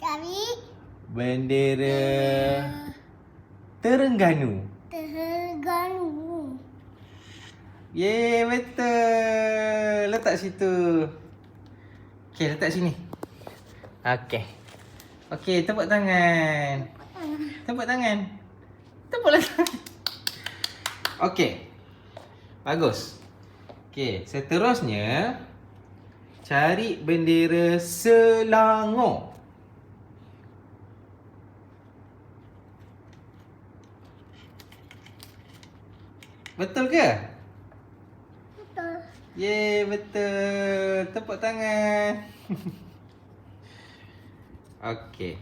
Cari bendera Terengganu. Terengganu. Ye, betul. Letak situ. Okey, letak sini. Okey. Okey, tepuk tangan. Tepuk tangan. Tepuklah tangan. Okey. Bagus. Okey, seterusnya cari bendera Selangor. Betul ke? Betul. Ye, betul. Tepuk tangan. Okey.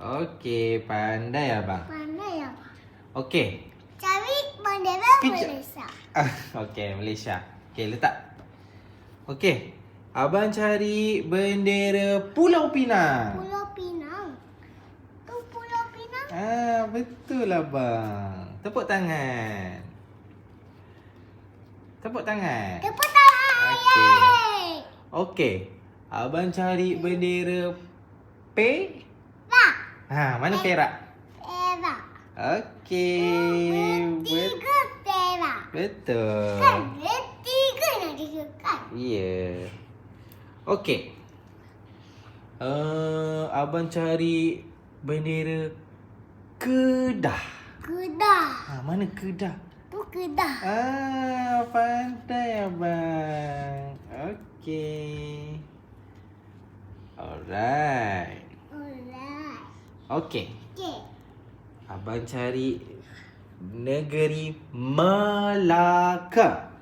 Okey, pandai abang. Mana ya? Okey. Cari bendera. Malaysia. Okey, Malaysia. Okey, letak. Okey. Abang cari bendera Pulau Pinang. Pulau Pinang. Tu Pulau Pinang. Ah, betul abang. Tepuk tangan. Tepuk tangan. Tepuk tangan. Okey. Okey. Abang cari bendera. Pak. Ha, mana Perak? Perak. Okey. Bet- Tiga perak. betul. Kan dia tiga kan? Ya. Okey. Uh, abang cari bendera Kedah. Kedah. Ha, mana Kedah? Tu Kedah. Ah, pandai abang. Okey. Alright. Alright. Okey. Okay. Abang cari negeri Melaka.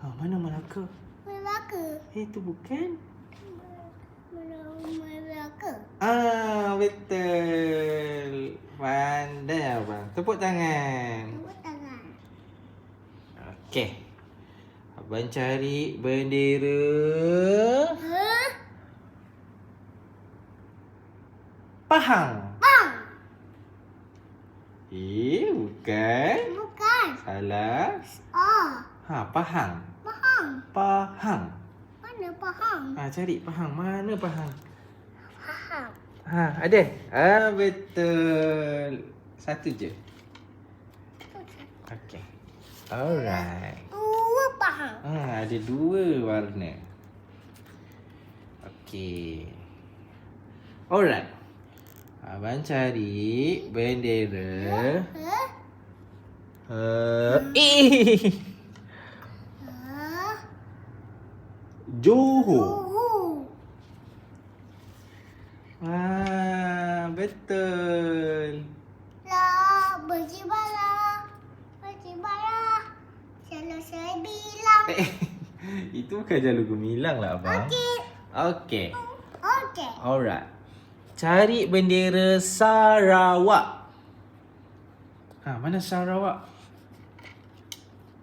Ha, mana Melaka? Melaka. Eh, itu bukan. Melaka. Ah, betul. Pandai abang. Tepuk tangan. Tepuk tangan. Okey. Abang cari bendera Huh? Pahang. Bang. Eh, bukan. Bukan. Salah. Oh. Ha, Pahang. Pahang. Pahang. Mana Pahang? Ha, cari Pahang. Mana Pahang? Pahang. Ha, ada. Ah, betul. Satu je. Okey. Alright. Dua Pahang. Ha, ada dua warna. Okey. Alright. Abang cari bendera. Huh? Uh, eh. Huh? Johor. Uhu. Wah, betul. Lah, berjibala. Berjibala. Selalu saya bilang. Eh, itu bukan jalur gemilang lah abang. Okey. Okey. Okey. Alright. Cari bendera Sarawak. Ha, mana Sarawak?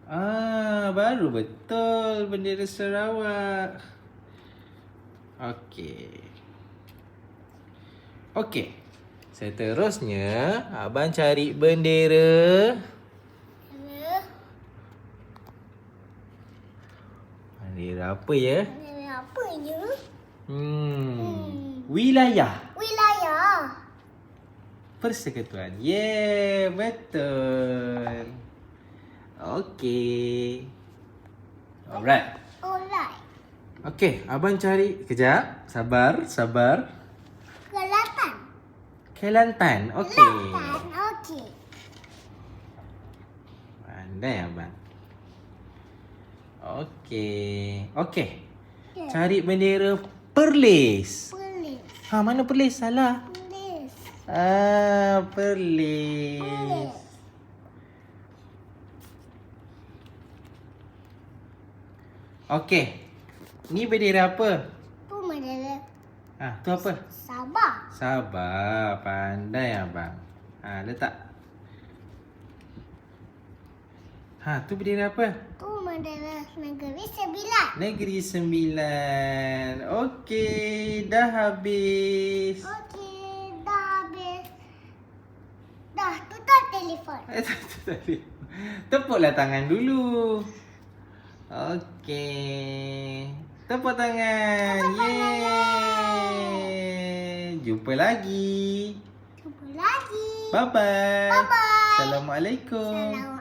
Ah, baru betul bendera Sarawak. Okey. Okey. Seterusnya, abang cari bendera? Bendera apa ya? Ini apa je? Hmm. Wilayah Wilayah. Persekutuan. Yeah, betul. Okey. Alright. Alright. Okey, abang cari kejap. Sabar, sabar. Kelatan. Kelantan. Okey. Kelatan. Okey. Pandai abang. Okey. Okey. Okay. Cari bendera Perlis. Polis. Ha, mana Perlis? Salah. Polis. Ah, Perlis. Polis. Okey. Ni bendera apa? Tu Madara. Ha, tu apa? Sabah. Sabar, pandai abang. Ha, letak. Ha, tu bendera apa? Tu Madara Negeri Sembilan. Negeri Sembilan. Okey, dah habis. Okey, dah habis. Dah, tutup telefon. Eh, tak, tak. Tepuklah tangan dulu. Okey. Tepuk tangan. Yeay. Jumpa lagi. Jumpa lagi. Bye-bye. Bye-bye. Assalamualaikum. Assalamualaikum.